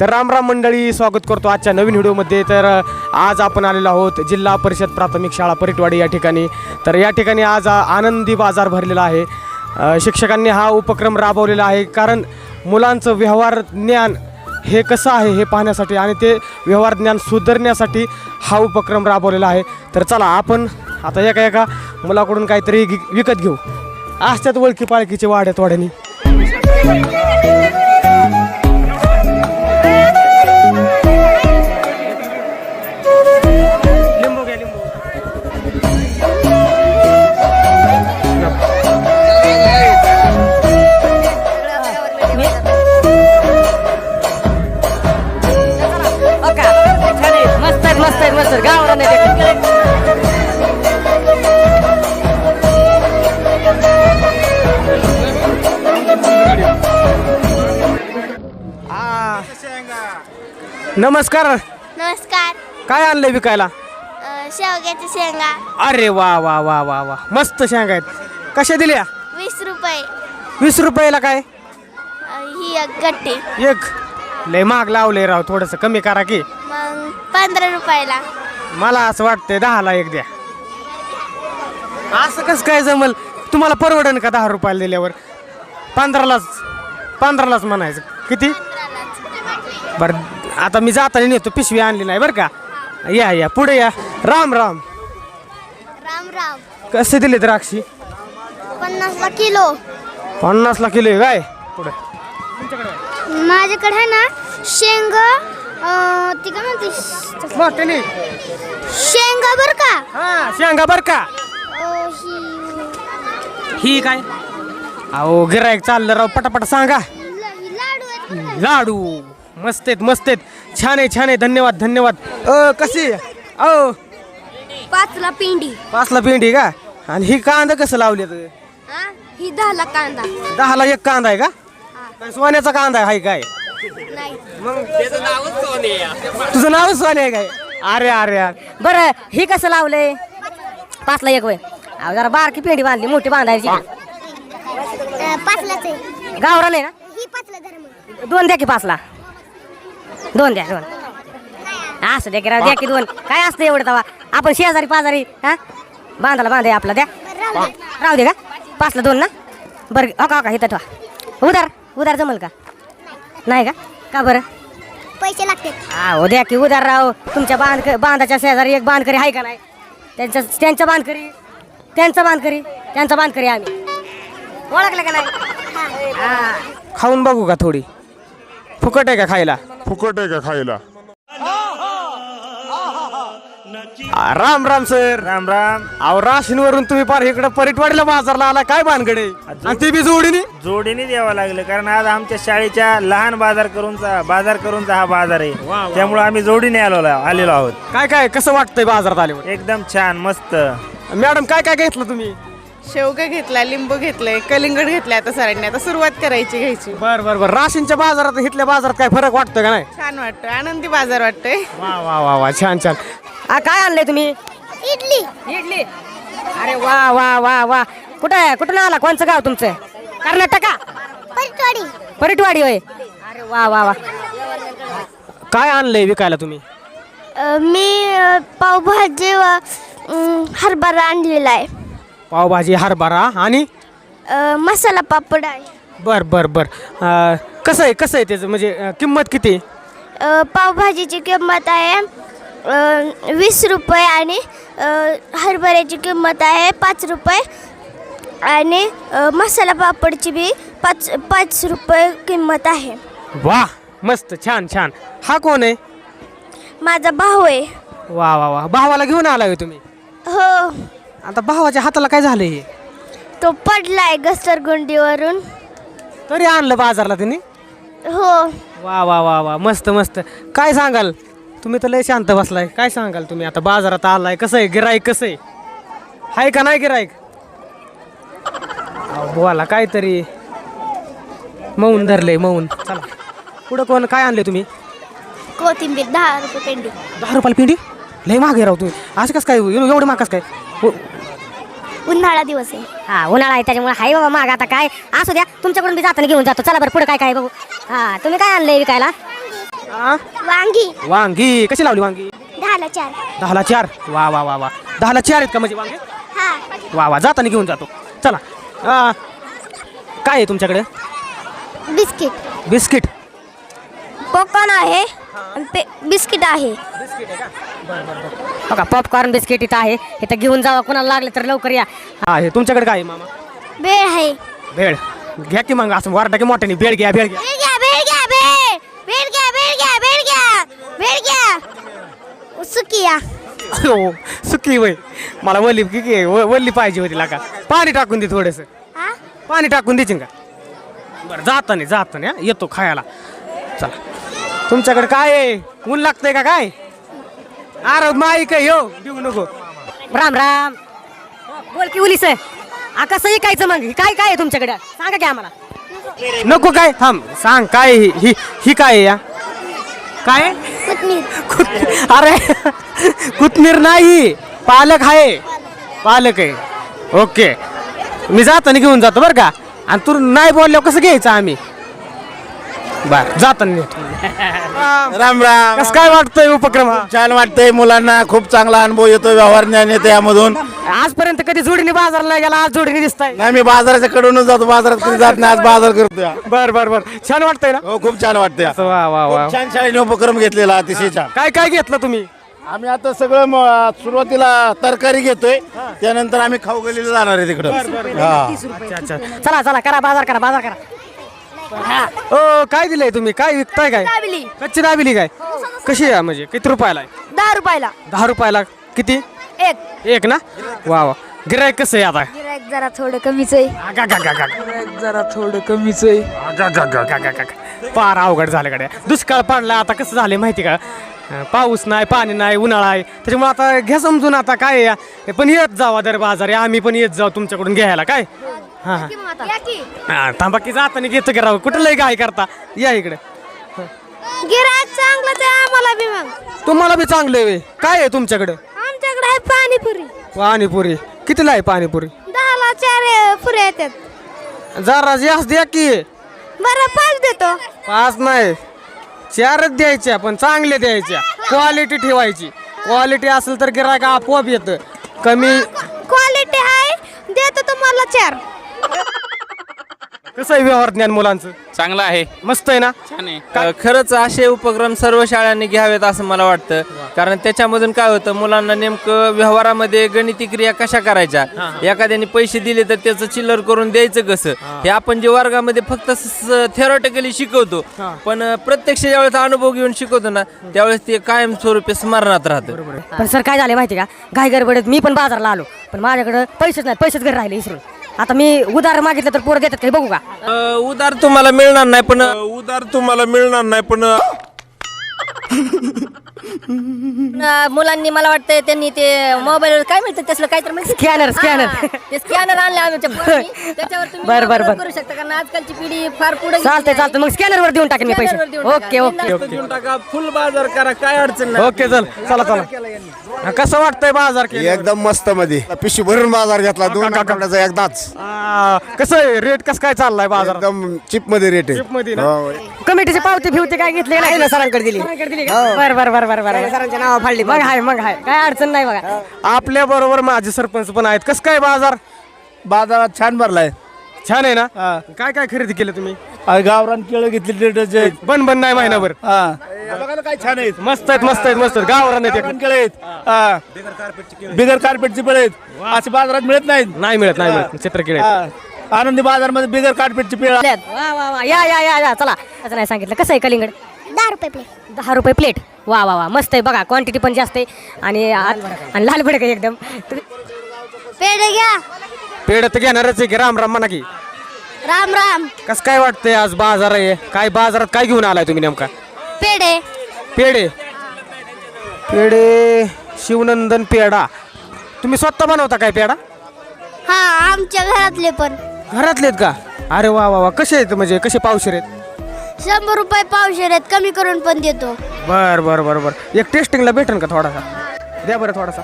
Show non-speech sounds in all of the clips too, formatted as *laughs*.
तर राम राम मंडळी स्वागत करतो आजच्या नवीन व्हिडिओमध्ये. तर आज आपण आलेलो आहोत जिल्हा परिषद प्राथमिक शाळा परिटवाडी या ठिकाणी. तर या ठिकाणी आज आनंदी बाजार भरलेला आहे. शिक्षकांनी हा उपक्रम राबवलेला आहे. कारण मुलांचं व्यवहार ज्ञान हे कसं आहे हे पाहण्यासाठी आणि ते व्यवहार ज्ञान सुधारण्यासाठी हा उपक्रम राबवलेला आहे. तर चला आपण आता एका एका मुलाकडून काहीतरी विकत घेऊ. असतात वळखी पाळखीचे वाड्यात वाड्याने. आहेत गावाला. नमस्कार. नमस्कार. काय आणलंय विकायला? अ, शेवग्याच्या शेंगा. अरे वा वा वा वा वा. मस्त शेंगा आहेत. कशा दिल्या? वीस रुपये. वीस रुपयाला काय? अ, ही एक गट्टी. एक. लय महाग लावले राव थोडंसं कमी करा की. मग पंधरा रुपयाला. मला असं वाटतंय दहाला एक द्या. असं कसं काय जमल? तुम्हाला परवडन का दहा रुपयाला दिल्यावर? पंधरालाच पंधरालाच म्हणायचं. किती? बरं आता मी जाताना नेतो पिशवी आणली नाही बरं का? या या पुढे या. राम राम. राम राम. कसे दिले द्राक्षी पन्नासला किलो. पन्नासला किलो आहे काय? पुढे. माझ्याकडे आहे ना शेंग अ, ती काय म्हणते? मोठ्याने शेंगा बर का? हा शेंगा बर का? अ, ही ही काय? अहो गिरायक चाललं राव पटापट सांगा. ल- ही लाडू आहेत. लाडू. मस्त आहेत मस्त आहेत. छान आहे छान आहे. धन्यवाद धन्यवाद. अ कशी? अहो पाचला पिंडी. पाचला भेंडी का? आणि ही कांदा कसं लावले हा ही दहाला कांदा. दहाला एक कांदा आहे का? सोन्याचा कांदा आहे हाय काय? नाही. तुझं नाव सोने आहे काय? अरे अरे अरे. बरं ही कसं लावलंय? पाचला एक वय. अहो, जरा बारकी पेंडी बांधली मोठी बांधायची. पाचलाच आहे. गावरा नाही ना? ही पाचला धर्म दोन द्या की पाचला. दोन द्या दोन. असं द्या की राव, द्या की दोन. काय असतं एवढं तवा? आपण शेजारी पाजारी हा? बांधाला बांधाय आपला द्या. राहू दे का? पाचला दोन ना? बरं हो का हो का इथं ठेवा. उधार. उधार जमल का? नाही का? का बरं? पैसे लागतात हा हो द्या की उधार राव. तुमच्या बांध बांधाच्या शेजारी एक बांधकरी आहे का नाही? त्यांचं त्यांचं बांधकरी? त्यांचं बांधकरी? त्यांचं बांधकरी आम्ही. ओळखलं का नाही? हा. खाऊन बघू का थोडी? फुकट आहे का खायला? फुकट आहे का खायला? आ, राम राम सर. राम राम. अहो राशीनवरून तुम्ही पार इकडे परिटवाडीला बाजारला आला. काय भानगडे? आणि ती बी जोडीनी? जोडीने द्यावं लागलं. कारण आज आमच्या शाळेच्या लहान बाजार करूनचा बाजार करूनचा हा बाजार आहे. त्यामुळे आम्ही जोडीने आलो आलेलो आहोत. काय काय कसं वाटतंय बाजारात आल्यावर? एकदम छान मस्त. मॅडम काय काय घेतलं तुम्ही? शेवगा घेतला लिंबू घेतलंय कलिंगड घेतलाय आता सरांनी. आता सुरुवात करायची घ्यायची. बर बर बर. राशीनच्या बाजारात इथल्या बाजारात काय फरक वाटतोय का नाही? छान वाटतं आनंदी बाजार वाटतंय. वा वा वा वा. छान छान. आ, काय आणलंय तुम्ही? इडली. इडली. अरे वा वा वा वा. कुठं आहे? कुठून आला? कोणचं गाव तुमचं? कर्नाटका? परिटवाडी परिटवाडी होय. अरे वा वा वा. काय आणलंय विकायला तुम्ही? अ, मी अ, पावभाजी व अम, हरभरा आणलेला आहे. पावभाजी हरभरा आणि? अ, मसाला पापड आहे. बर बर बर. अं, कसं आहे कसं आहे त्याचं? म्हणजे अं, किंमत किती? अ, पावभाजीची किंमत आहे वीस रुपये आणि हरभऱ्याची किंमत आहे पाच रुपये. आणि मसाला पापडची बी पाच पाच रुपये किंमत आहे. वा मस्त छान छान. हा कोण आहे? माझा भाऊ आहे. वा वा वा. भावाला घेऊन आलाय तुम्ही? हो. आता भावाच्या हाताला काय झालंय हे? तो पडलाय घसरगुंडीवरून. तरी आणलं बाजारला त्यांनी हो. वा वा वा वा. मस्त मस्त. काय सांगाल? तुम्ही तर लय शांत बसलाय. काय सांगाल तुम्ही? आता बाजारात आलाय. कसं आहे? गिराईक कसं आहे? हाय का नाही गिराईक अहो, बोला काहीतरी. मौन धरलंय मौन. चला. पुढं कोण काय आणले तुम्ही? कोथिंबीर दहा रुपये पेंडी. दहा रुपयाला पिंडी? लय मागे राव तुम्ही. असं कसं काय? एवढे माग कसं काय? हो, उन्हाळा दिवस आहे. हा उन्हाळा आहे त्याच्यामुळे हाय बाबा माग. आता काय? असू द्या तुमच्याकडून मी जाताना घेऊन जातो. चला बरं पुढे काय काय बघू. हा तुम्ही काय आणलंय विकायला? आ? वांगी. वांगी. कशी लावली वांगी? दहाला चार. दहाला चार? वा वा वा वा. दहाला चार आहेत का म्हणजे वांगे? हा. वा वा. जाताना घेऊन जातो. चला. आ, काय आहे तुमच्याकडे? बिस्किट. बिस्किट. पॉपकॉर्न आहे आणि पे बिस्किट आहे. बघा पॉपकॉर्न बिस्किट इथं आहे. इथं घेऊन जावा. कोणाला लागलं तर लवकर या. हा हे तुमच्याकडे काय आहे मामा? बेळ आहे. भेळ. घ्या की मग असं वारटा की मोठ्याने. भेळ घ्या भेळ घ्या. बेळ घ्या बेळ घ्या बेळ बेळ घ्या बेळ घ्या बेळ घ्या बेळ घ्या सुकिया हो सुकी वय मला वल्ली की की व- वल्ली पाहिजे होती लागा. पाणी टाकून दे थोडंसं. हा? पाणी टाकून देशील का? बरं जाताने जाताने हा? येतो खायला. चला. तुमच्याकडे काय आहे? ऊन लागतंय का काय? अरे माई काय हो देऊ नको. राम राम. बोल की उलीस आ कसं ऐकायचं मग? काय काय आहे तुमच्याकडे? सांगा की आम्हाला. नको काय थांब सांग काय ही ही ही काय आहे या? काय? कुत- अरे कोथमीर नाही पालक आहे. पालक आहे. ओके. मी जाताना घेऊन जातो बरं का? आणि तू नाही बोलल्यावर कसं घ्यायचं आम्ही? बर. जाताना नेतो. *laughs* राम राम. कसं काय वाटतंय उपक्रम हा? छान वाटतंय मुलांना. खूप चांगला अनुभव येतो व्यवहार ज्ञान येते यामधून. आजपर्यंत कधी जोडीने बाजारला गेला आज जोडीने दिसताय. नाही मी बाजाराच्या कडूनच जातो. बाजारात कधी जात नाही आज बाजार करतोय. बर बर बर. छान वाटतंय ना? हो खूप छान वाटतंय. वा वा वा. खूप छान शाळेने उपक्रम घेतलेला अतिशय छान. काय काय घेतलं तुम्ही? आम्ही आता सगळं म- सुरुवातीला तरकारी घेतोय. त्यानंतर आम्ही खाऊ गलीला जाणार आहे तिकडं. हा. अच्छा अच्छा. चला चला करा बाजार करा बाजार करा. ओ काय दिलंय तुम्ही? काय विकताय काय? दाबेली. कच्ची दाबिली काय? कशी आहे म्हणजे? किती रुपयाला आहे? दहा रुपयाला. दहा रुपयाला. किती? एक. एक ना? वा वा. गिरायक कसं आहे आता? गिरायक जरा थोडं कमीच आहे. आगा, गा, गा, गा. जरा थोडं कमीच आहे. आगा, गा, गा, गा, गा, गा, गा. पार अवघड झालं गड्या. दुष्काळ पडला आता कसं झालं माहिती का? अं, पाऊस नाही पाणी नाही उन्हाळा आहे. त्याच्यामुळे आता घ्या समजून आता काय आहे या. हे पण येत जावा दर बाजार. आम्ही पण येत जाऊ तुमच्याकडून घ्यायला. काय? हा. हा. हा थांबा की जाताना घेतो की राव. कुठं लय काय करता? या इकडे. गिरायक चांगलं आहे आम्हाला बी मग. तुम्हाला बी चांगलं आहे व्हय. काय आहे तुमच्याकडे? आमच्याकडे आहे पाणीपुरी. पाणीपुरी. कितीला आहे पाणीपुरी? दहाला चार अ, पुऱ्या येतात जरा जास्त द्या की. बरं पाच देतो. पाच नाही. चारच द्यायच्या पण चांगले द्यायच्या. क्वालिटी ठेवायची. क्वालिटी असेल तर गिरायक आपोआप येतं. कमी क्वालिटी आहे. देतो तुम्हाला चार. कसं आहे व्यवहार ज्ञान मुलांचं? चांगला आहे. मस्त आहे ना? छान आहे. खरंच असे उपक्रम सर्व शाळांनी घ्यावेत असं मला वाटतं. कारण त्याच्यामधून काय होतं मुलांना नेमकं व्यवहारामध्ये गणिती क्रिया कशा करायच्या? एखाद्याने पैसे दिले तर त्याचं चिल्लर करून द्यायचं कसं? हे. आपण जे वर्गामध्ये फक्त थेरॉटिकली शिकवतो पण अं, प्रत्यक्ष ज्यावेळेस अनुभव घेऊन शिकवतो ना त्यावेळेस ते कायमस्वरूपी स्मरणात राहतं. पण सर काय झालं माहिती का? घाई गडबडीत मी पण बाजारला आलो पण माझ्याकडे पैसेच नाही पैसेच घरी राहिले इसरून. आता मी उधार मागितलं तर पोरं देतात काही बघू का? उधार तुम्हाला मिळणार नाही पण उधार तुम्हाला मिळणार नाही पण *laughs* मुलांनी मला वाटतं त्यांनी ते मोबाईल काय म्हणतात त्याला काय तर म्हणतात. स्कॅनर स्कॅनर हा, ते स्कॅनर आणले आमच्या *laughs* पोरांनी. त्याच्यावर तुम्ही बर, बर, बर. करू शकता कारण आजकालची पिढी फार पुढे चालतंय चालतंय. मग स्कॅनरवर देऊन टाकेन मी पैसे. Scanner वर देऊन टाका. ओके ओके ओके देऊन टाका. फुल बाजार करा काय अडचण नाही. ओके चल चला चला. हा, कसं वाटतंय बाजार? एकदम मस्त मध्ये. पिशवी भरून बाजार घेतला दोन आठवड्याचा एकदाच. आ, कसं आहे? रेट कसं काय चाललाय बाजारात? एकदम चिपमध्ये रेट Chip मध्ये ना? हो. कमिटीची पावती फिवती काय घेतली? नाही ना सरांकडे दिली. बर बर बर बर बर. सरांच्या नाव फाडली मग हाय मग हाय. काय अडचण नाही बघा. आपल्या बरोबर माझे सरपंच पण आहेत. कसं काय बाजार? बाजारात छान भरलाय. छान आहे ना? काय काय खरेदी केलं तुम्ही? गावरान केळं घेतली लिटरचे बन बन नाही महिनाभर. हा. काय छान आहेत. मस्त आहेत मस्त आहेत मस्त आहेत. गावरान आहेत गावरान केळं आहेत. हा. बिगर कार्पेटची पेळ आहेत. असे बाजारात मिळत नाहीत. नाही मिळत नाही मिळत. चित्रकिडे हा. आनंदी बाजारमध्ये बिगर कार्पेटची पेळ. वा वा वा. या या या या. चला. असं नाही सांगितलं. कसं आहे कलिंगड? दहा रुपये प्लेट दहा रुपये प्लेट वा वा वा. मस्त आहे. बघा क्वांटिटी पण जास्त आहे. आणि आत- आणि लाल भडक आहे एकदम. पेढे घ्या. पेड तर घेणारच आहे की राम राम म्हणा की. राम राम. कसं काय वाटतंय आज बाजार आहे? काय बाजारात काय घेऊन आलाय तुम्ही नेमका? पेढे. पेढे. पेढे शिवनंदन पेढा. तुम्ही स्वतः बनवता काय पेढा? हा आमच्या घरातले पण. घरातले आहेत का? अरे वा वा वा. कसे आहेत? म्हणजे कसे पावशेर आहेत? शंभर रुपये पावशे आहेत कमी करून पण देतो. बर बर बर बर. एक टेस्टिंगला भेटेल का थोडासा? द्या बरं थोडासा.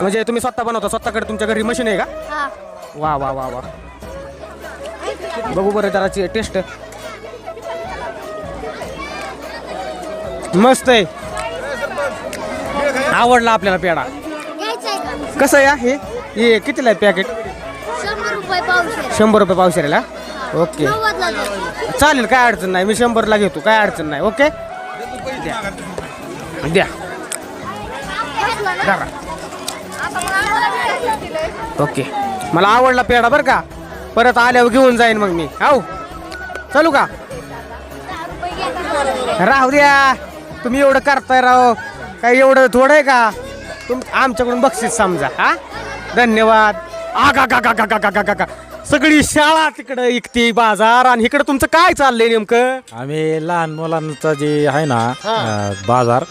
म्हणजे तुम्ही स्वतः बनवता स्वतःकडे तुमच्या घरी मशीन आहे का? वा वा वा वा. बघू बरं जराची टेस्ट मस्त आहे. आवडला आपल्याला पेढा. कसं आहे हे? हे कितीला आहे पॅकेट रुपये शंभर रुपये पावशेला ओके. चालेल काय अडचण नाही. मी शंभरला घेतो काय अडचण नाही. ओके? द्या. द्या. धरा. ओके. मला आवडला पेढा बरं का? परत आल्यावर घेऊन जाईन मग मी. आहो चालू का? राहू द्या. तुम्ही एवढं करताय राव. काही एवढं थोडं आहे का? तुम आमच्याकडून बक्षीस समजा हा? धन्यवाद. आगा गा गा गा गा गा गा गा सगळी शाळा तिकडं इकते बाजार आणि इकडं तुमचं काय चाललंय नेमकं? आम्ही लहान मुलांचा जे आहे ना अं, बाजार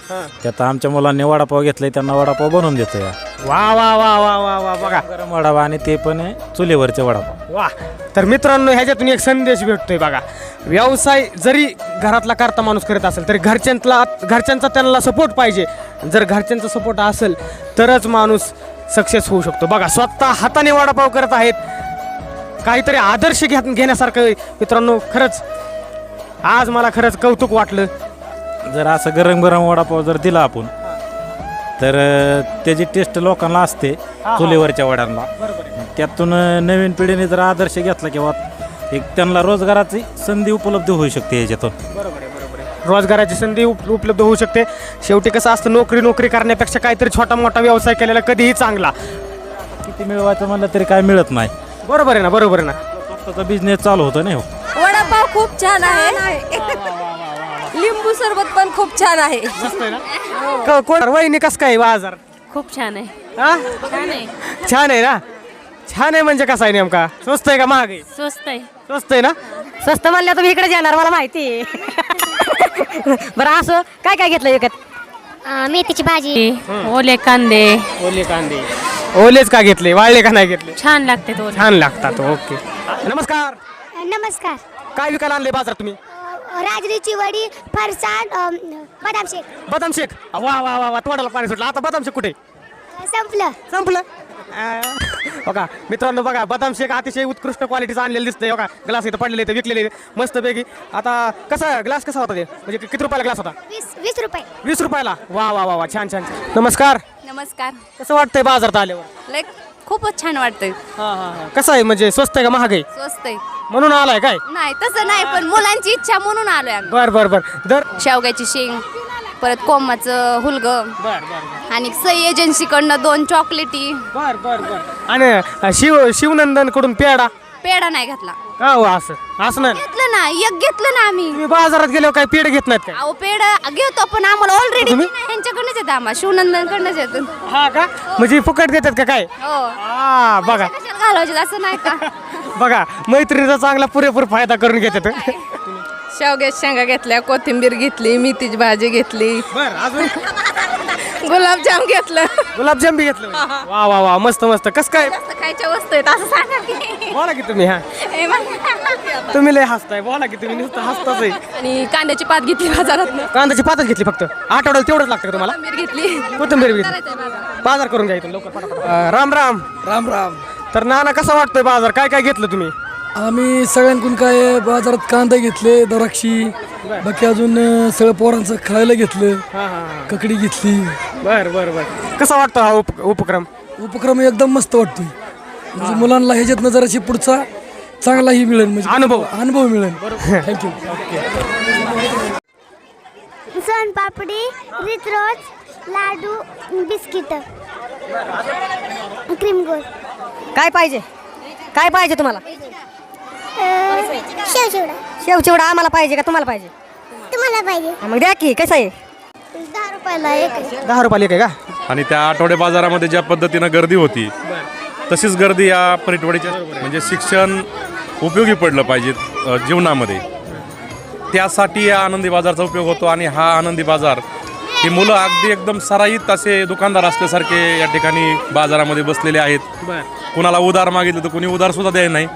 त्यात आमच्या मुलांनी वडापाव घेतलाय त्यांना वडापाव बनवून देतो या वा वा वा वा वा वा बघा. गरम वडापाव आणि ते पण आहे चुलीवरचे वडापाव. वा. तर मित्रांनो ह्याच्यातून एक संदेश भेटतोय बघा. व्यवसाय जरी घरातला करता माणूस करत असेल तरी घरच्यांतला घरच्यांचा त्यांना सपोर्ट पाहिजे. जर घरच्यांचा सपोर्ट असेल तरच माणूस सक्सेस होऊ शकतो. बघा स्वतः हाताने वडापाव करत आहेत. काहीतरी आदर्श घ्या घेण्यासारखं. मित्रांनो खरंच आज मला खरंच कौतुक वाटलं. जर असं गरम गरम वडापाव जर दिला आपण तर त्याची टेस्ट लोकांना असते चुलीवरच्या वड्यांना. त्यातून नवीन पिढीने जर आदर्श घेतला किंवा एक त्यांना रोजगाराची संधी उपलब्ध होऊ शकते याच्यातून. रोजगाराची संधी उप उपलब्ध होऊ शकते. शेवटी कसं असतं नोकरी नोकरी करण्यापेक्षा काहीतरी छोटा मोठा व्यवसाय केलेला कधीही चांगला. किती मिळवायचं म्हणलं तरी काय मिळत नाही. बरोबर आहे ना बरोबर आहे ना. स्वतःचा बिझनेस चालू होतो नाही हो. वडापाव खूप छान आहे. *laughs* लिंबू सरबत पण खूप छान आहे. क- कोण? वहिनी कस काय बाजार खूप छान आहे. हा? छान आहे. छान आहे ना? छान आहे म्हणजे कसा आहे नेमका? स्वस्त आहे का महाग आहे? स्वस्त आहे. स्वस्त आहे ना? स्वस्त म्हणलं तुम्ही इकडे येणार मला माहिती आहे. *laughs* बरं असं काय काय घेतलं विकत? मेथीची भाजी. ओले कांदे. ओले कांदे. ओलेच का घेतले? वाळले का नाही घेतले? छान लागते तो छान लागतात ओके. नमस्कार. नमस्कार. काय विकायला आणले बाजार तुम्ही? राजरीची वडी फरसाण बदाम शेक. बदाम शेक. वा वा वा वा तोंडाला पाणी सुटलं. आता बदाम शेक कुठे? संपलं. संपलं. बघा मित्रांनो बघा बदाम शेक अतिशय उत्कृष्ट क्वालिटीचं आणलेलं दिसतंय. बघा ग्लास इथं पडलेले इथं विकलेले मस्त पैकी आता कसा ग्लास कसा होता ते? म्हणजे किती रुपयाला ग्लास होता? वीस वीस रुपये. वीस रुपयाला? वा वा वा वा छान छान नमस्कार. नमस्कार. कसं वाटतंय बाजारात आल्यावर? लाईक खूपच छान वाटतंय. हा हा हा. कसं आहे? म्हणजे स्वस्त आहे का महाग आहे? स्वस्त आहे. म्हणून आलाय काय? नाही तसं नाही पण मुलांची इच्छा म्हणून आलोय आम्ही. बर बर बर. दर शेवग्याची शेंग. परत कोमाचं हुलग. बर बर आणि सई एजन्सीकडनं दोन चॉकलेटी. बर बर बर. आणि शिव शिवनंदनकडून पेडा पेढा नाही घातला. का हो असं? असं नाही? घेतलं ना एक घेतलं ना आम्ही. तुम्ही बाजारात गेल्यावर काय पेड घेत नाहीत काय? अहो पेढा घेतो पण आम्हाला ऑलरेडी तुम्ही? यांच्याकडनंच येतं आम्हाला शिवनंदनकडनंच येतं. हा का? म्हणजे फुकट देतात का काय? हो. हा बघा. कशाला घालवायचे असं नाही का? *laughs* बघा मैत्रिणीचा चांगला पुरेपूर फायदा करून घेतात. शेवग्याच्या शेंगा घेतल्या कोथिंबीर घेतली मेथीची भाजी घेतली. बर अजून? गुलाबजाम घेतलं. गुलाबजाम बी घेतलं वा वा वा मस्त मस्त. कस काय? जास्त खायच्या वस्तू आहेत असं सांगा की. बोला की तुम्ही हा. हे मग. तुम्ही लय हसताय बोला की तुम्ही नुसतं हसताच आहे. आणि कांद्याची पात घेतली बाजारात. कांद्याची पातच घेतली फक्त. आठवड्याला तेवढंच लागतं का तुम्हाला? कोथिंबीर घेतली. कोथिंबीर बी घेतली. बाजार करून घ्या इथून लवकर पटापट. अं, राम राम. राम राम. तर नाना कसा वाटतोय बाजार? काय काय घेतलं तुम्ही? आम्ही सगळ्यांकडून काय बाजारात कांदा घेतले द्राक्षी बाकी अजून अं, सगळं पोरांचं खायला घेतलं हा हा हा. ककडी घेतली. बर बर बर. कसा वाटतो हा उप उपक्रम? उपक्रम एकदम मस्त वाटतोय. म्हणजे मुलांना ह्याच्यातनं जराशी पुढचा चांगलाही मिळेल म्हणजे अनुभव. अनुभव मिळेल. थँक्यू सोन पापडी रित्रोज लाडू बिस्किट क्रीम गोल. काय पाहिजे? काय पाहिजे तुम्हाला? शेव चिवडा शेव चिवडा आम्हाला पाहिजे का? तुम्हाला पाहिजे. तुम्हाला पाहिजे. हा, मग द्या की कसं आहे? दहा रुपयाला एक आहे. दहा रुपयाला एक आहे का? आणि त्या आठवडे बाजारामध्ये ज्या पद्धतीनं गर्दी होती तशीच गर्दी या परिटवाडीच्या म्हणजे शिक्षण उपयोगी पडलं पाहिजे अ, जीवनामध्ये. त्यासाठी या आनंदी बाजारचा उपयोग होतो आणि हा आनंदी बाजार ही मुलं अगदी एकदम सराईत असे दुकानदार असल्यासारखे या ठिकाणी बाजारामध्ये बसलेले आहेत. कुणाला उधार मागितलं तर कुणी उधार सुद्धा द्याय नाही.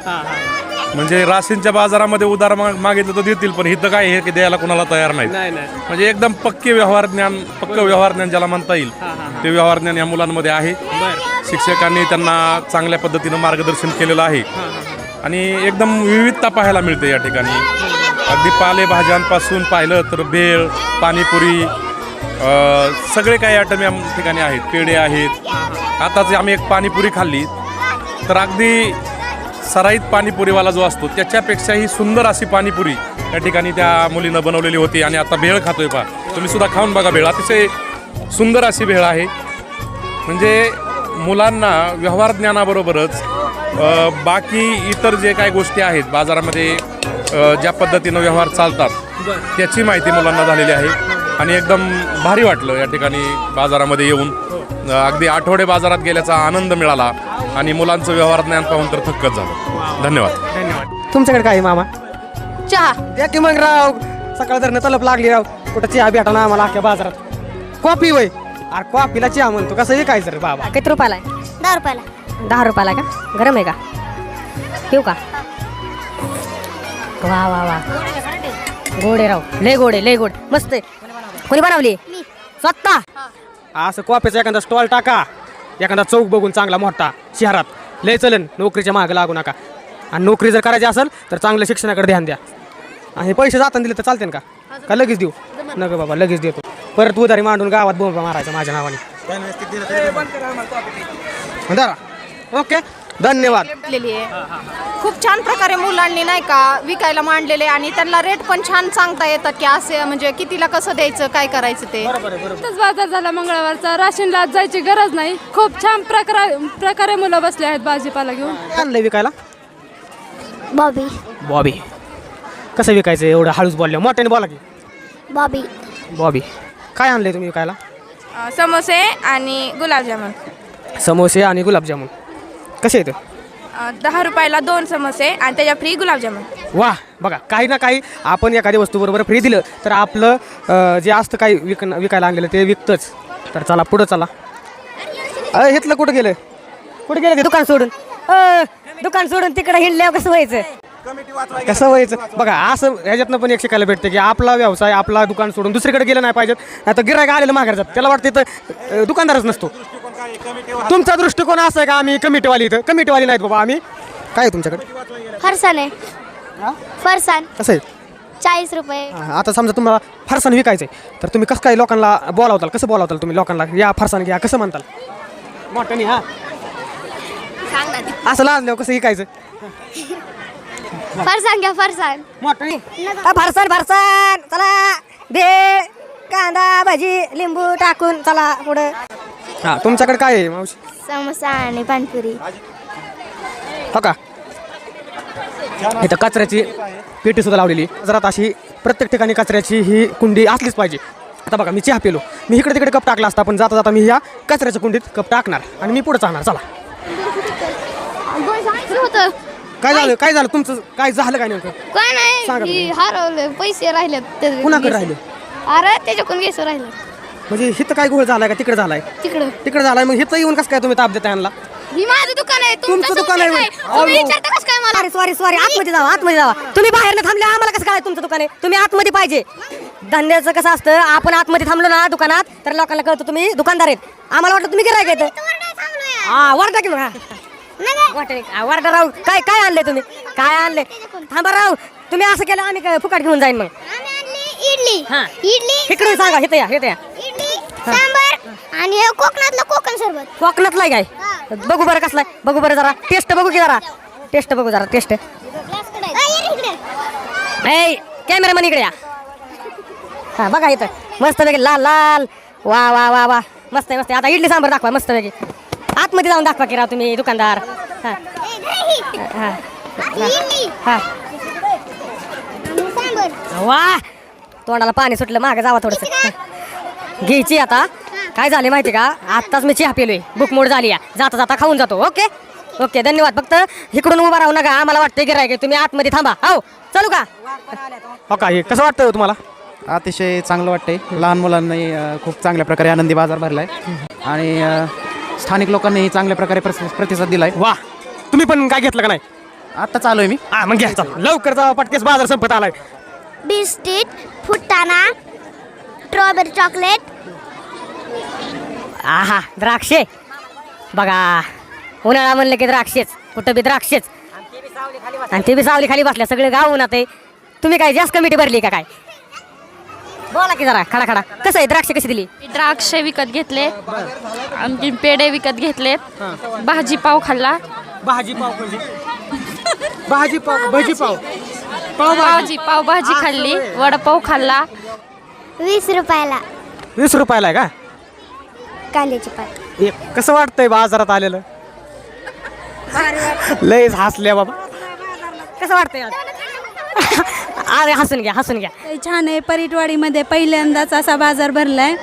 म्हणजे राशींच्या बाजारामध्ये उधार माग- मागितलं तर देतील पण इथं काय हे की द्यायला कुणाला तयार नाही नाही नाही. म्हणजे एकदम पक्के व्यवहार ज्ञान पक्क व्यवहार ज्ञान ज्याला म्हणता येईल ते व्यवहार ज्ञान या मुलांमध्ये आहे. शिक्षकांनी त्यांना चांगल्या पद्धतीनं मार्गदर्शन केलेलं आहे. आणि एकदम विविधता पाहायला मिळते या ठिकाणी. अगदी पालेभाज्यांपासून पाहिलं तर भेळ पाणीपुरी अ, सगळे काही आयटम या ठिकाणी आहेत. पेढे आहेत. आताच आम्ही एक पाणीपुरी खाल्ली. तर अगदी सराईत पाणीपुरीवाला जो असतो त्याच्यापेक्षाही सुंदर अशी पाणीपुरी या ठिकाणी त्या मुलीनं बनवलेली होती आणि आता भेळ खातोय पा तुम्ही सुद्धा खाऊन बघा भेळ. अतिशय सुंदर अशी भेळ आहे. म्हणजे मुलांना व्यवहार ज्ञानाबरोबरच बाकी इतर जे काही गोष्टी आहेत बाजारामध्ये ज्या पद्धतीनं व्यवहार चालतात त्याची माहिती मुलांना झालेली आहे. आणि एकदम भारी वाटलं या ठिकाणी बाजारामध्ये येऊन. अगदी आठवडे बाजारात गेल्याचा आनंद मिळाला. आणि मुलांचं व्यवहार ज्ञान पाहून तर थक्कच झालं. धन्यवाद. धन्यवाद. तुमच्याकडे काय आहे मामा? चहा. द्या की मग राव. सकाळ तर तलप लागली राव कुठं चहा भेटा ना आम्हाला अख्ख्या बाजारात. कॉफी वय. अरे कॉफीला चहा म्हणतो कसं विकायचं रे बाबा? किती रुपयाला आहे? दहा रुपयाला. दहा रुपयाला का? गरम आहे का? पिऊ का? वा वा वा. गोडे राव. लय गोडे लय गोड. मस्त आहे. कोणी बनवली? स्वतः. असं कॉफीचा एखादा स्टॉल टाका. एखादा चौक बघून चांगला मोठा शहरात. लय चलन नोकरीच्या मागं लागू नका. आणि नोकरी जर करायची असेल तर चांगलं शिक्षणाकडे ध्यान द्या. आणि पैसे जाताना दिले तर चालते का? का लगेच देऊ? नका बाबा लगेच देतो. परत उधारी मांडून गावात बोंबा मारायचा माझ्या नावाने. धरा. ओके. धन्यवाद. घेतलेली आहे. खूप छान प्रकारे मुलांनी नाही का विकायला मांडलेले आणि त्यांना रेट पण छान सांगता येतात की असे म्हणजे कितीला कसं द्यायचं काय करायचं ते. आताच बाजार झाला मंगळवारचा. राशनला आज जायची गरज नाही. खूप छान प्रकार प्रकारे मुलं बसले आहेत भाजीपाला घेऊन. आणलंय विकायला? बॉबी. बॉबी. कसं विकायचं एवढं हळूच बोलल्या मोठ्याने बोला की. बॉबी. बॉबी. काय आणलंय तुम्ही विकायला? समोसे आणि गुलाबजामुन. समोसे आणि गुलाबजामुन. कसे आहेत? दहा रुपयाला दोन समोसे आणि त्याच्या फ्री गुलाबजामुन वा बघा काही ना काही आपण एखाद्या वस्तूबरोबर फ्री दिलं तर आपलं अं, जे असतं काही विक विकायला आणलेलं ते विकतंच. तर चला पुढं चला. अ हेतलं कुठं गेलं कुठं गेलं ते दुकान सोडून? अ, दुकान सोडून तिकडे हिंडल्यावर कसं व्हायचं? कसं व्हायचं? बघा असं ह्याच्यातनं पण एक शिकायला भेटतं की आपला व्यवसाय आपला दुकान सोडून दुसरीकडे गेलं नाही पाहिजे नाही तर गिरायक आलेलं माघार जात. त्याला वाटतं इथं अं, दुकानदारच नसतो. तुमचा दृष्टिकोन असा आहे का आम्ही कमिटीवाली इथं? कमिटीवाली नाहीत बाबा आम्ही. काय आहे तुमच्याकडे? फरसाण आहे. फरसाण. कसं आहे? चाळीस रुपये. हा, आता समजा तुम्हाला फरसाण विकायचं आहे तर तुम्ही कसं काय लोकांना बोलावताल? कसं बोलावताल तुम्ही लोकांना? या फरसाण घ्या कसं म्हणताल? मोठ्याने हा? असं लाजल्यावर कसं विकायचं? फरसाण घ्या फरसाण. मोठ्याने. फरसाण फरसाण. चला भेळ कांदा भाजी लिंबू टाकून चला पुढं. हा तुमच्याकडे काय आहे मावशी? समोसा आणि पाणीपुरी. हो का? इथं कचऱ्याची पेटी सुद्धा लावलेली. जरात अशी प्रत्येक ठिकाणी कचऱ्याची ही कुंडी असलीच पाहिजे. आता बघा मी चहा पेलो. मी इकडे तिकडे कप टाकला असता पण जाता जाता मी ह्या कचऱ्याच्या कुंडीत कप टाकणार आणि मी पुढे चालणार. चला. होतं काय झालं? काय झालं? तुमचं काय झालं काय नेमकं? काय सांगा नाही तुम्ही. ही हरवले पैसे राहिले कुणाकडे राहिले? अरे त्याच्याकडून घेसं राहिलं. म्हणजे हिथं काय घोळ झालाय का? तिकडे झालाय. तिकडं. तिकडे झालाय मग हिथं येऊन कसं काय तुम्ही ताप देता यांना ही माझं दुकान आहे तुमचं दुकान आहे काय? होय? तुम्ही अहो. विचारता कसं काय मला? सॉरी सॉरी सॉरी आतमध्ये जावा आतमध्ये जावा. तुम्ही बाहेर न थांबले आम्हाला कसं काय तुमचं दुकान आहे? तुम्ही आतमध्ये पाहिजे. धंद्याचं कसं असतं आपण आतमध्ये थांबलो ना दुकानात तर लोकांना कळतं तुम्ही दुकानदार आहेत. आम्हाला वाटलं तुम्ही गिरायक येतं हा वरडा की मग हा. वाटे- हा, काय काय आणले तुम्ही? काय आणले थांबा राहू तुम्ही असं केलं आम्ही काय फुकाट घेऊन जाईन मग. इडली. हा. इडली इकडे सांगा इथं या इथं या. इडली सांबर आणि हे कोकणातलं कोकण सरबत. कोकणातला काय? बघू बरं कसलाय बघू बरं जरा. टेस्ट बघू की जरा. टेस्ट बघू जरा. टेस्ट ऐ कॅमेरामॅन इकडे. या. हा बघा इथं. मस्त पैकी लाल लाल. वा वा वा वा. मस्त आहे मस्त आहे. आता इडली सांबर दाखवा मस्त पैकी. आतमध्ये जाऊन दाखवा की राव तुम्ही दुकानदार. हा. हा. हा. वा. तोंडाला पाणी सुटलं. मागे जावा थोडस. घ्यायची आता. काय झाले माहिती का? आत्ताच मी चहा पिलोय. बुकमोड झाली या. जाता जाता खाऊन जातो. ओके? ओके धन्यवाद. फक्त इकडून उभा राहू नका. आम्हाला वाटतं गिरायक आहे. तुम्ही आतमध्ये थांबा. हो चलू का? हो का? हे कसं वाटतं तुम्हाला? अतिशय चांगलं वाटतंय. लहान मुलांनाही अ, खूप चांगल्या प्रकारे आनंदी बाजार भरला आहे आणि अ, स्थानिक लोकांनीही चांगल्या प्रकारे प्रस- प्रतिसाद दिलाय. वा! तुम्ही पण काय घेतलं का नाही? आता चालू आहे मी. हा मग घ्या चला. लवकर जावा पटकेस बाजार संपत आलाय. बिस्किट फुटाणा स्ट्रॉबेरी चॉकलेट आहा द्राक्षे. बघा उन्हाळा म्हणलं की द्राक्षेच. कुठं बी द्राक्षेच. आणि ते बी सावली खाली बसल्या सगळे गाव उन्हात आहे. तुम्ही काय जास्त कमिटी भरली का काय? बोला की जरा खडा खडा. कसं आहे द्राक्ष कशी दिली? द्राक्ष विकत घेतले. आमची पेढे विकत घेतलेत भाजी पाव खाल्ला. भाजी पाव म्हणजे भाजी पाव भजी पाव. पावभाजी पावभाजी खाल्ली. वडापाव खाल्ला. वीस रुपयाला. वीस रुपयाला आहे का? कांद्याची पात. एक कसं वाटतंय बाजारात आलेलं? लयच हसल्या बाबा. कसं वाटतंय आज? अरे हसून घ्या हसून घ्या. छान आहे परीटवाडीमध्ये पहिल्यांदाच असा बाजार भरलाय.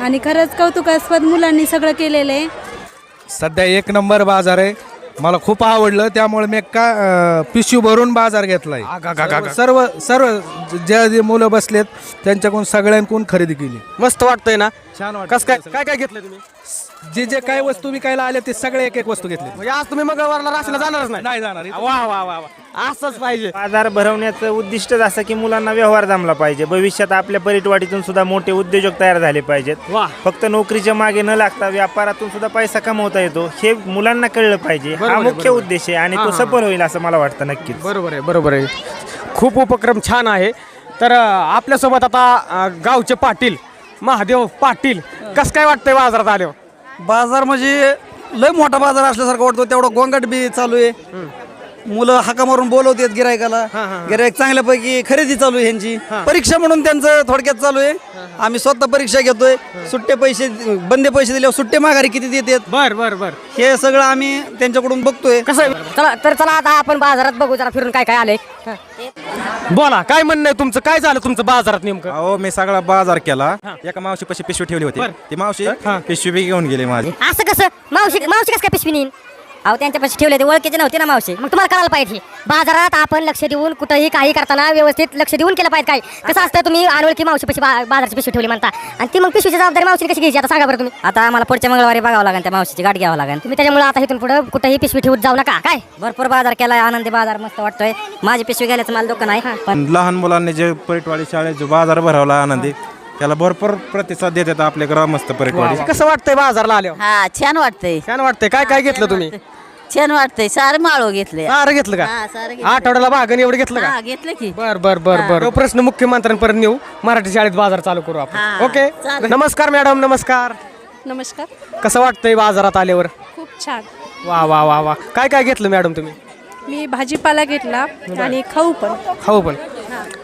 आणि खरंच कौतुकास्पद मुलांनी सगळं केलेलं आहे. सध्या एक नंबर बाजार आहे. मला खूप आवडलं त्यामुळे मी का पिशवी भरून बाजार घेतलाय. सर्व सर्व ज्या जे मुलं बसलेत त्यांच्याकडून सगळ्यांकडून खरेदी केली. मस्त वाटतंय ना? छान वाटतं. कसं काय काय काय घेतलं तुम्ही? जे जे काय वस्तू विकायला आले ते सगळे एक एक वस्तू घेतली. म्हणजे आज तुम्ही मंगळवारला राशीला जाणारच नाही. नाही जाणार. वा वा वा वा. असंच पाहिजे. बाजार भरवण्याचं उद्दिष्टच असं की मुलांना व्यवहार जमला पाहिजे. भविष्यात आपल्या परिटवाडीतून सुद्धा मोठे उद्योजक तयार झाले पाहिजेत. वा. फक्त नोकरीच्या मागे न लागता व्यापारातून सुद्धा पैसा कमवता येतो. हे मुलांना कळलं पाहिजे. हा मुख्य. उद्देश आहे आणि तो सफल होईल असं मला वाटतं नक्कीच. बरोबर आहे बरोबर आहे. खूप उपक्रम छान आहे. तर अं, आपल्यासोबत आता अं, गावचे पाटील महादेव पाटील कसं काय वाटतंय बाजारात आल्यावर? बाजार म्हणजे लय मोठा बाजार असल्यासारखं वाटतो. तेवढा गोंगाट बी चालू आहे. मुलं हाका मारून बोलवतात गिरायकाला गिरायक चांगल्यापैकी खरेदी चालू आहे ह्यांची. परीक्षा म्हणून त्यांचं थोडक्यात चालू आहे. आम्ही स्वतः परीक्षा घेतोय. सुट्टे पैसे बंदे पैसे दिल्यावर सुट्टे माघारी किती देतात? बर बर बर. हे सगळं आम्ही त्यांच्याकडून बघतोय. कसं चला तर चला आता आपण बाजारात बघू जरा फिरून काय काय आले बोला काय म्हणणं आहे तुमचं? काय झालं तुमचं बाजारात नेमकं? अहो मी सगळा बाजार केला. एका मावशी पशी पिशवी ठेवली होती. ती मावशी पिशवी बी घेऊन गेली माझी. असं कसं? मावशी मावशी कसं काय पिशवी नेईन? अहो त्यांच्यापाशी ठेवले ते ओळखीचे नव्हते ना मावशी. मग तुम्हाला कळायला पाहिजे. बाजारात आपण लक्ष देऊन कुठंही काही करताना व्यवस्थित लक्ष देऊन केलं पाहिजे काय? कसं असतं तुम्ही अनोळखी मावशीपाशी बा बाजारची पिशवी ठेवली म्हणता. आणि ती मग पिशवीची जबाबदारी मावशीने कशी घ्यायची? आता सांगा बरं तुम्ही. आता आम्हाला पुढच्या मंगळवारी बघावं लागेल त्या मावशीची गाठ घ्यावं लागेल. तुम्ही त्याच्यामुळे आता इथून पुढे कुठेही पिशवी ठेवत जाऊ नका. काय? भरपूर बाजार केलाय आनंदी बाजार मस्त वाटतोय. माझी पिशवी गेल्याचं मला दुकान आहे पण लहान मुलांनी जे परिटवाडी शाळेत जो बाजार भरवला आनंदी त्याला भरपूर प्रतिसाद देतात आपले ग्रामस्थ परिटवाडी. कसं वाटतंय बाजारला आल्यावर? हा छान वाटतंय. छान वाटतंय. काय काय घेतलं तुम्ही? छान वाटतंय. सारे माळो घेतले सारं घेतलं का? हा, सारं घेतलं. आठवड्याला भागन एवढं घेतलं का? हा घेतलं की. बर बर बर बर. तो प्रश्न मुख्यमंत्र्यांपर्यंत नेऊ. मराठी शाळेत बाजार चालू करू आपण. हा, ओके? चालेल. नमस्कार मॅडम नमस्कार. नमस्कार. कसं वाटतंय बाजारात आल्यावर? खूप छान. वा वा वा वा. काय काय घेतलं मॅडम तुम्ही? मी भाजीपाला घेतला आणि खाऊ पण. खाऊ पण.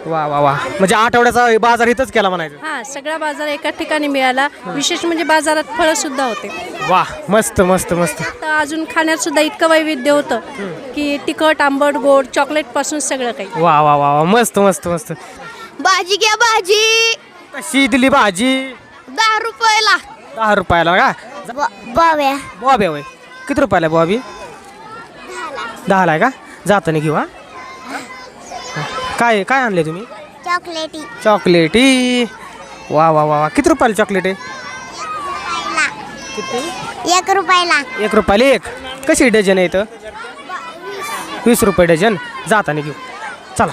वा वा वा. म्हणजे आठवड्याचा बाजार इथंच केला म्हणायचं. हा सगळा बाजार एका ठिकाणी मिळाला. विशेष म्हणजे बाजारात फळं सुद्धा होते. वा मस्त मस्त मस्त. तर अजून खाण्यात सुद्धा इतकं वैविध्य होतं की तिखट आंबट गोड चॉकलेटपासून सगळं काही. वा वा वा वा. मस्त मस्त मस्त. भाजी घ्या भाजी. कशी दिली भाजी? दहा रुपयाला. दहा रुपयाला का? बाव्या बॉबी होय. किती रुपयाला बॉबी? दहाला आहे का? जाताना घेऊ हा. काय काय आणले तुम्ही? चॉकलेटी. चॉकलेटी. वा वा वा वा. किती रुपयाला चॉकलेट आहे? एक रुपयाला. एक रुपयाला एक. कशी डझन आहे इथं? वीस रुपये डझन. जाताना घेऊ. चला.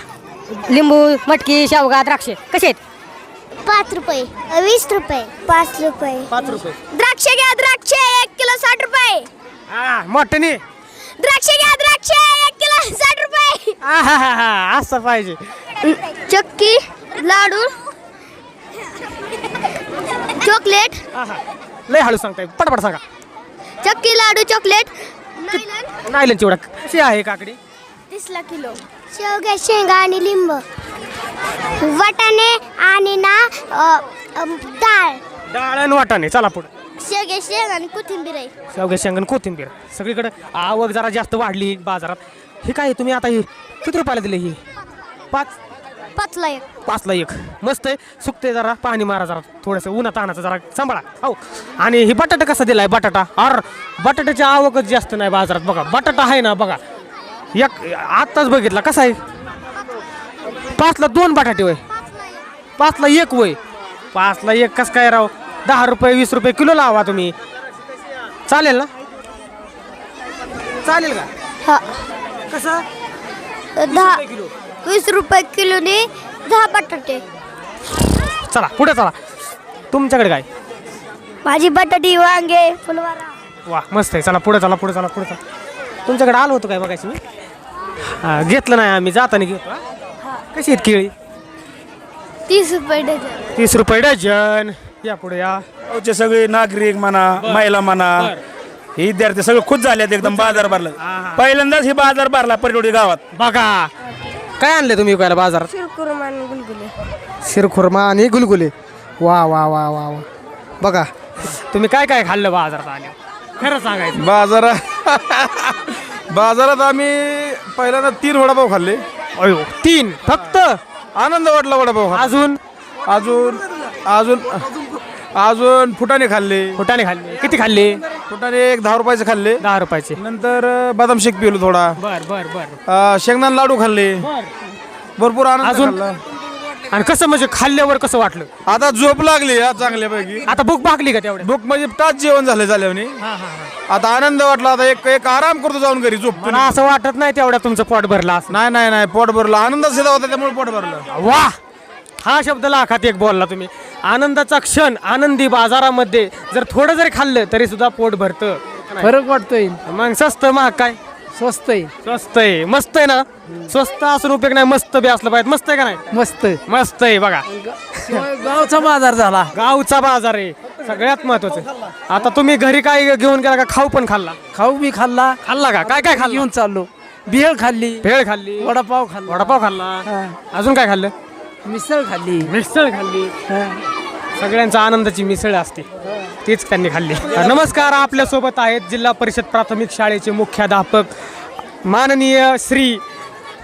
लिंबू मटकी शेवगा द्राक्षे. कसे आहेत? पाच रुपये. वीस रुपये. पाच रुपये. पाच रुपये. द्राक्ष घ्या द्राक्ष. एक किलो साठ रुपये. हा मोठ्याने द्राक्ष घ्या द्राक्ष. एक किलो साठ रुपये. असं पाहिजे. चक्की लाडू चॉकलेट. हा हा लय हळू सांगताय. पटपट सांगा. चक्की लाडू चॉकलेट. नायलन. चिवडा कशी आहे काकडी? तीसला किलो. शेवग्या शेंगा आणि लिंब. वाटाणे आणि ना अ, अ, डाळ. डाळ आणि वाटाणे. चला पुढे. शेवग्या शेंगा आणि कोथिंबीर आहे. शेवग्या शेंगण कोथिंबीर. सगळीकडे आवक जरा जास्त वाढली बाजारात. हे काय तुम्ही आता ही किती रुपयाला दिले ही? पाच. पाचला एक. पाचला एक. मस्त आहे. सुकते जरा. पाणी मारा जरा. थोडंसं उन्हा तानाचं जरा. सांभाळा. हो आणि ही बटाटा कसा दिलाय? बटाटा. अर बटाट्याची आवकच जास्त नाही बाजारात. बघा बटाटा आहे ना बघा. एक आत्ताच बघितला. कसा आहे? पाचला दोन बटाटे वय पाचला एक. वय पाचला एक. कसं काय राव? दहा रुपये वीस रुपये किलो लावा तुम्ही. चालेल ना? चालेल का? हा. कसं? दहा वीस रुपये किलोने दहा बटाटे. चला पुढे चला. तुमच्याकडे काय? माझी बटाटी वांगे फुलवारा. वा मस्त आहे. चला पुढे चला पुढे चला पुढे चला. तुमच्याकडे आलो होतो काय बघायचं मी? हा, घेतलं नाही आम्ही जाताना घेतो हा? कशी आहेत केळी? तीस रुपये डझन. तीस रुपये डझन. या पुढे या. गावचे सगळे नागरिक म्हणा महिला म्हणा हे विद्यार्थी सगळे खुश झालेत एकदम बाजार भरला. पहिल्यांदाच हे बाजार भरला परिटोडी गावात. बघा. काय आणले तुम्ही विकायला बाजारात शिरकुर्मा गुलगुले. शिरखुर्मा आणि गुलगुले. वा वा वा वा वा. बघा तुम्ही काय काय खाल्लं बाजारात आले खरं सांगायचं. बाजारात बाजारात आम्ही पहिल्यांदा तीन वडापाव खाल्ले. अयो तीन? फक्त? आनंद वाटला वडापाव अजून? अजून अजून अजून फुटाणे खाल्ले. फुटाणे खाल्ले. किती खाल्ले? फुटाणे एक दहा रुपयाचे खाल्ले. दहा रुपयाचे. नंतर अं, बदाम शेक पिलो थोडा. बर बर बर. अं, शेंगदाणा लाडू खाल्ले. भरपूर आनंद अजून? खाल्ला आणि कसं म्हणजे खाल्ल्यावर कसं वाटलं? आता झोप लागली हा चांगल्यापैकी. आता भूक भागली का तेवढ्या? भूक म्हणजे तास जेवण झाले झाल्याने आता आनंद वाटला आता एक एक आराम करतो जाऊन घरी झोपतो मला असं वाटत नाही तेवढ्या तुमचं पोट भरलं असं. नाही नाही नाही पोट भरलं. आनंद सिधा होता त्यामुळे पोट भरलं. वा! हा शब्द लाखात एक बोलला तुम्ही. आनंदाचा क्षण आनंदी बाजारामध्ये जर थोडं जरी खाल्लं तरी सुद्धा पोट भरतं. फरक वाटतोय. मग स्वस्त महाग काय? स्वस्त आहे स्वस्त आहे मस्त आहे ना? स्वस्त असून उपयोग नाही मस्त बी असलं पाहिजे. मस्त आहे का नाही? मस्त. मस्त आहे बघा गावचा बाजार झाला. गावचा बाजार आहे. सगळ्यात महत्वाचं. आता तुम्ही घरी काय घेऊन गेला का? खाऊ पण खाल्ला. खाऊ बी खाल्ला. खाल्ला का? काय काय खाल्लं? घेऊन चाललो. भेळ खाल्ली. भेळ खाल्ली. वडापाव खाल्ला. वडापाव खाल्ला. अजून काय खाल्लं? मिसळ खाल्ली. मिसळ खाल्ली. सगळ्यांचा आनंदाची मिसळ असते. तीच त्यांनी खाल्ली. नमस्कार आपल्यासोबत आहेत जिल्हा परिषद प्राथमिक शाळेचे मुख्याध्यापक माननीय श्री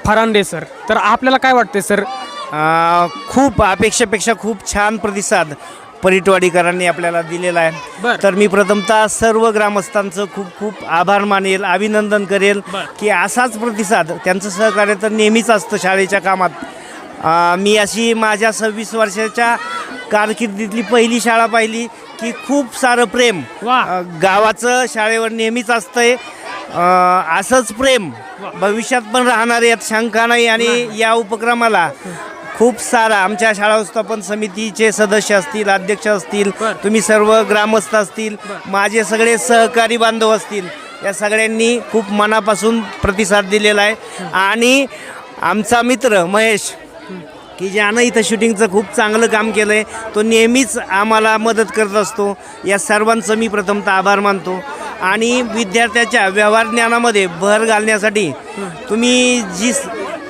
फरांदे सर. तर आपल्याला काय वाटते सर? अं, खूप अपेक्षेपेक्षा खूप छान प्रतिसाद परिटवाडीकरांनी आपल्याला दिलेला आहे. बर. तर मी प्रथमतः सर्व ग्रामस्थांचं खूप खूप आभार मानेल अभिनंदन करेल की असाच प्रतिसाद त्यांचं सहकार्य तर नेहमीच असतं शाळेच्या कामात. अं, मी अशी माझ्या सव्वीस वर्षाच्या कारकिर्दीतली पहिली शाळा पाहिली की खूप सारं प्रेम. वा. अं, गावाचं शाळेवर नेहमीच असतंय. अं, असंच प्रेम भविष्यात पण राहणार यात शंका नाही आणि या उपक्रमाला खूप सारा आमच्या शाळा व्यवस्थापन समितीचे सदस्य असतील अध्यक्ष असतील तुम्ही सर्व ग्रामस्थ असतील माझे सगळे सहकारी बांधव असतील या सगळ्यांनी खूप मनापासून प्रतिसाद दिलेला आहे. आणि आमचा मित्र महेश की ज्यानं इथं शूटिंगचं खूप चांगलं काम केलं आहे तो नेहमीच आम्हाला मदत करत असतो. या सर्वांचं मी प्रथमतः आभार मानतो. आणि विद्यार्थ्याच्या व्यवहार ज्ञानामध्ये भर घालण्यासाठी तुम्ही जी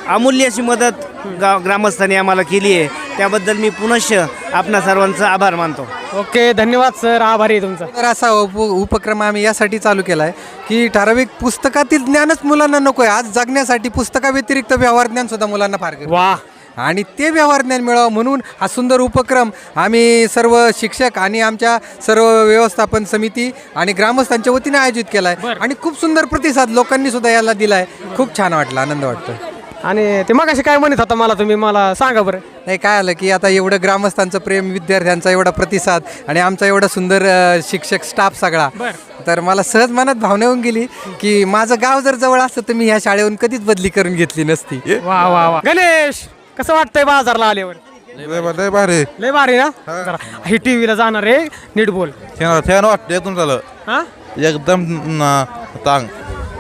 अमूल्य अशी मदत गाव ग्रामस्थांनी आम्हाला केली आहे त्याबद्दल मी पुनश्च आपणा सर्वांचा आभार मानतो. ओके धन्यवाद सर आभारी आहे तुमचा. तर असा उप उपक्रम आम्ही यासाठी चालू केला आहे की ठराविक पुस्तकातील ज्ञानच मुलांना नको आहे आज जगण्यासाठी पुस्तकाव्यतिरिक्त व्यवहार ज्ञान सुद्धा मुलांना फार गरजेचं वा आणि ते व्यवहार ज्ञान मिळावं म्हणून हा सुंदर उपक्रम आम्ही सर्व शिक्षक आणि आमच्या सर्व व्यवस्थापन समिती आणि ग्रामस्थांच्या वतीने आयोजित केला आहे आणि खूप सुंदर प्रतिसाद लोकांनी सुद्धा याला दिला आहे खूप छान वाटलं आनंद वाटतोय. आणि ते मग काय म्हणत होता मला तुम्ही? मला सांगा बरं. नाही काय आलं की आता एवढं ग्रामस्थांचं प्रेम विद्यार्थ्यांचा एवढा प्रतिसाद आणि आमचा एवढा सुंदर शिक्षक स्टाफ सगळा. तर मला सहज मनात भावना येऊन गेली की माझं गाव जर जवळ असतं तर मी ह्या शाळेहून कधीच बदली करून घेतली नसती. वा वा वा. गणेश! कसं वाटतंय बाजारला आल्यावर? लय भारी. लय भारी. ना? जरा ही टीव्हीला जाणार रे नीट बोल. छान वाटतं. एकदम झालं. हा? एकदम चांग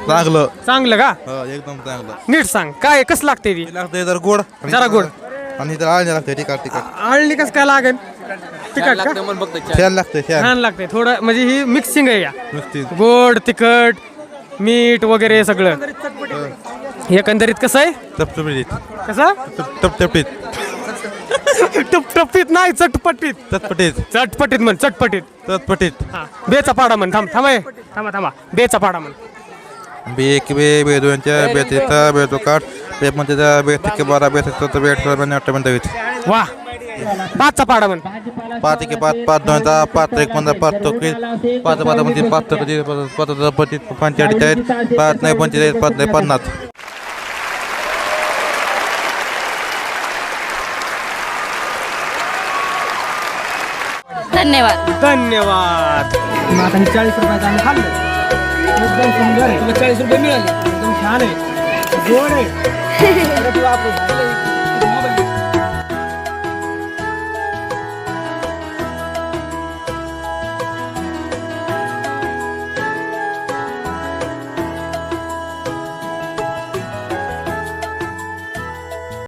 चांगलं. चांगलं का? एकदम चांगलं. नीट सांग काय कसं लागते ती? लागतंय जर गोड. जरा गोड. आणि तर आळणी लागते तिखट तिखट. आळणी कसं काय लागेल? तिखट का? छान. लागते छान. लागते थोडं म्हणजे ही मिक्सिंग आहे या. नुसती गोड तिखट मीठ वगैरे सगळं. एकंदरीत कसं आहे? टपटपीत कसं? टपटपीत टपटपीत नाही चटपटीत. चटपटीत. चटपटीत म्हण चटपटीत. चटपटीत हा. बेचा पाडा म्हण थांब थांब हे. थांबा थांबा. बेचा पाडा म्हण. बे एक बे बे दोनच्या बे तिथं बे काठ बे बे तिके बारा बे तिथं बे अठरा मिनिट वा. पाचचा पाडा म्हण. पाच एक पाच पाच दोन दहा पाच एक पंधरा पाच तो पाच पाच म्हणजे पाच कधी पाच पंचेचाळीस पाच नाही पंचेचाळीस पाच नाही पन्नास. धन्यवाद. धन्यवाद. आता चाळीस रुपयाचं आम्ही खाल्लं. एकदम सुंदर आहे. तुला चाळीस रुपये मिळाले. एकदम छान आहे. गोड आहे. परत. *laughs*